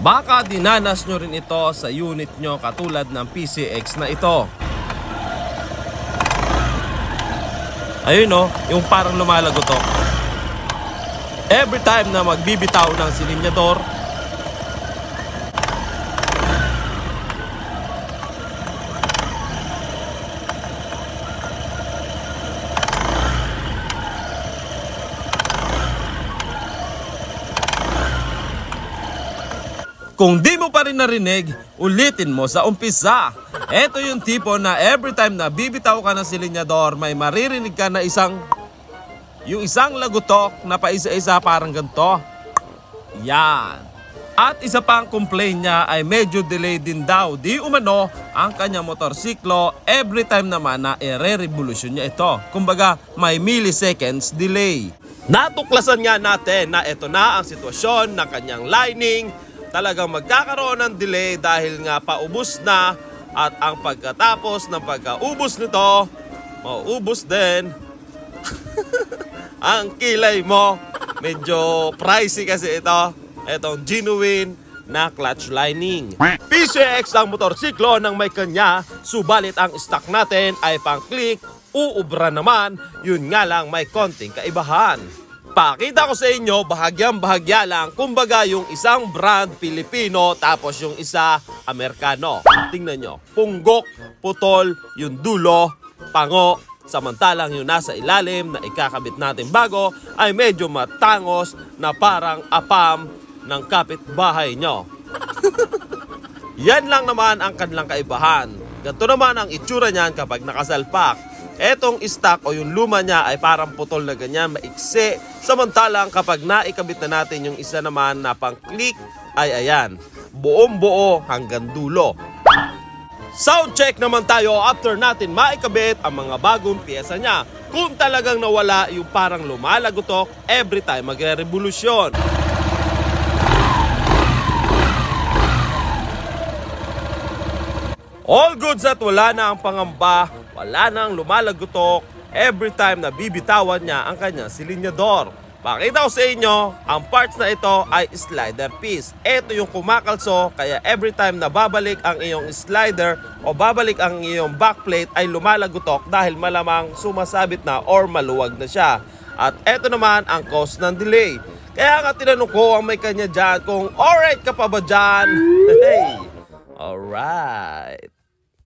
Baka dinanas nyo rin ito sa unit nyo katulad ng PCX na ito. Ayun no, yung parang lumalago to. Every time na magbibitaw ng silinyador, Kung di mo pa rin narinig, ulitin mo sa umpisa. Ito yung tipo na every time na bibitaw ka ng silinyador, may maririnig ka na isang... Yung isang lagutok na paisa-isa parang ganito. Yan. At isa pang complaint niya ay medyo delay din daw. Di umano ang kanyang motorsiklo every time naman na ire-revolution niya ito. Kumbaga may milliseconds delay. Natuklasan nga natin na ito na ang sitwasyon ng kanyang lining. Talagang magkakaroon ng delay dahil nga paubos na at ang pagkatapos ng pagkaubos nito, maubos din ang kilay mo. Medyo pricey kasi ito. Itong genuine na clutch lining. PCX ang motorsiklo ng may kanya, subalit ang stock natin ay pang click, uubra naman, yun nga lang may konting kaibahan. Pakita ko sa inyo, bahagyang bahagya lang, kumbaga yung isang brand Pilipino tapos yung isa Amerikano. Tingnan nyo, punggok, putol, yung dulo, pango, Samantalang yung nasa ilalim na ikakabit natin bago ay medyo matangos na parang apam ng kapitbahay nyo. Yan lang naman ang kanilang kaibahan. Ganito naman ang itsura niyan kapag nakasalpak. Etong stock o yung luma niya ay parang putol na ganyan, maiksi. Samantalang kapag naikabit na natin yung isa naman na pang click ay ayan, buong buo hanggang dulo. Sound check naman tayo after natin maikabit ang mga bagong pyesa niya. Kung talagang nawala yung parang lumalagotok every time magre-revolusyon. All goods at wala na ang pangamba, wala na ang lumalagotok every time na bibitawan niya ang kanyang silinyador. Pakita ko sa inyo, ang parts na ito ay slider piece. Ito yung kumakalso, kaya every time na babalik ang iyong slider o babalik ang iyong backplate ay lumalagotok dahil malamang sumasabit na or maluwag na siya. At ito naman ang cause ng delay. Kaya nga tinanong ko ang may kanya dyan kung alright ka pa ba dyan? Hey! Alright.